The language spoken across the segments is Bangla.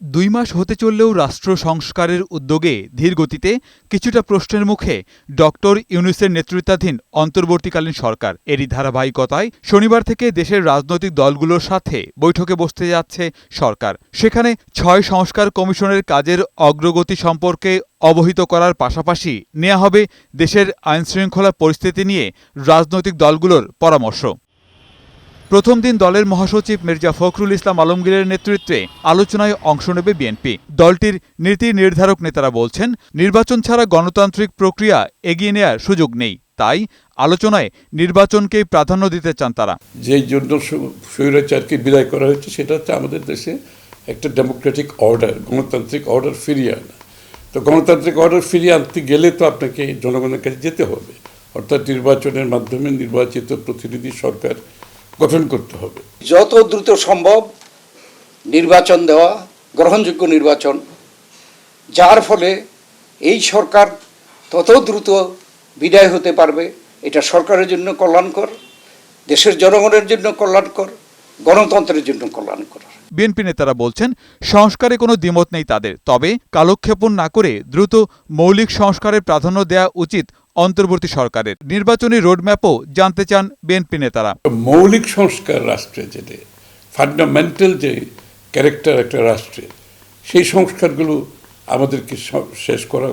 দুই মাস হতে চললেও রাষ্ট্র সংস্কারের উদ্যোগে ধীর গতিতে কিছুটা প্রশ্নের মুখে ডক্টর ইউনুসের নেতৃত্বাধীন অন্তর্বর্তীকালীন সরকার। এরই ধারাবাহিকতায় শনিবার থেকে দেশের রাজনৈতিক দলগুলোর সাথে বৈঠকে বসতে যাচ্ছে সরকার। সেখানে ছয় সংস্কার কমিশনের কাজের অগ্রগতি সম্পর্কে অবহিত করার পাশাপাশি নেওয়া হবে দেশের আইনশৃঙ্খলা পরিস্থিতি নিয়ে রাজনৈতিক দলগুলোর পরামর্শ। প্রথম দিন দলের মহাসচিব মির্জা ফখরুল ইসলাম আলমগীরের নেতৃত্বে আলোচনায় অংশ নেবে বিএনপি। দলটির নীতি নির্ধারক নেতারা বলছেন, নির্বাচন ছাড়া গণতান্ত্রিক প্রক্রিয়া এগিয়ে নেয়ার সুযোগ নেই। তাই আলোচনায় নির্বাচনকেই প্রাধান্য দিতে চান তারা। যেই জন্য স্বৈরাচারকে বিদায় করা হয়েছে, সেটা হচ্ছে আমাদের দেশে একটা ডেমোক্রেটিক অর্ডার গণতান্ত্রিক অর্ডার ফিরিয়ে আনা। তো গণতান্ত্রিক অর্ডার ফিরিয়ে আনতে গেলে তো আপনাকে জনগণের কাছে যেতে হবে। অর্থাৎ নির্বাচনের মাধ্যমে নির্বাচিত প্রতিনিধি সরকার গঠন করতে হবে। যত দ্রুত সম্ভব নির্বাচন দেওয়া গ্রহণযোগ্য নির্বাচন যার ফলে এই সরকার তত দ্রুত বিদায় হতে পারবে। এটা সরকারের জন্য কল্যাণকর দেশের জনগণের জন্য কল্যাণকর গণতন্ত্রের জন্য কল্যাণকর। বিএনপি নেতারা বলছেন সংস্কারে কোনো দ্বিমত নেই তাদের তবে কালক্ষেপণ না করে দ্রুত মৌলিক সংস্কারের প্রাধান্য দেওয়া উচিত অন্তর্বর্তী সরকারের। নির্বাচনী রোডম্যাপও জানতে চান বিএনপি নেতারা। মৌলিক সংস্কার রাষ্ট্রে যেটা ফান্ডামেন্টাল যে ক্যারেক্টার একটা রাষ্ট্রে সেই সংস্কারগুলো আমাদেরকে শেষ করা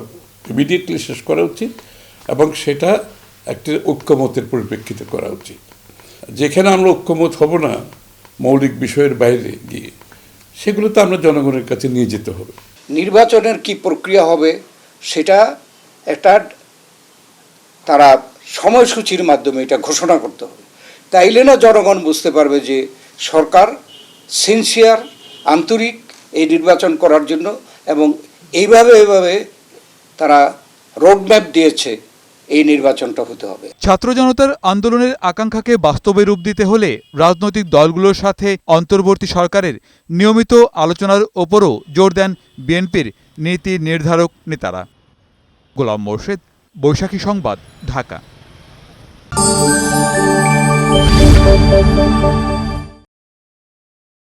ইমিডিয়েটলি শেষ করা উচিত এবং সেটা একটি ঐক্যমতের পরিপ্রেক্ষিতে করা উচিত। যেখানে আমরা ঐক্যমত হব না মৌলিক বিষয়ের বাইরে গিয়ে সেগুলো তো আমরা জনগণের কাছে নিয়ে যেতে হবে। নির্বাচনের কি প্রক্রিয়া হবে সেটা একটা তারা সময়সূচির মাধ্যমে এটা ঘোষণা করতে হবে। তাইলে না জনগণ বুঝতে পারবে যে সরকার সিনসিয়ার আন্তরিক এই নির্বাচন করার জন্য এবং এইভাবে এইভাবে তারা রোডম্যাপ দিয়েছে এই নির্বাচনটা হতে হবে। ছাত্র জনতার আন্দোলনের আকাঙ্ক্ষাকে বাস্তবে রূপ দিতে হলে রাজনৈতিক দলগুলোর সাথে অন্তর্বর্তী সরকারের নিয়মিত আলোচনার ওপরও জোর দেন বিএনপির নীতি নির্ধারক নেতারা। গোলাম মোর্শেদ বৈশাখী সংবাদ ঢাকা।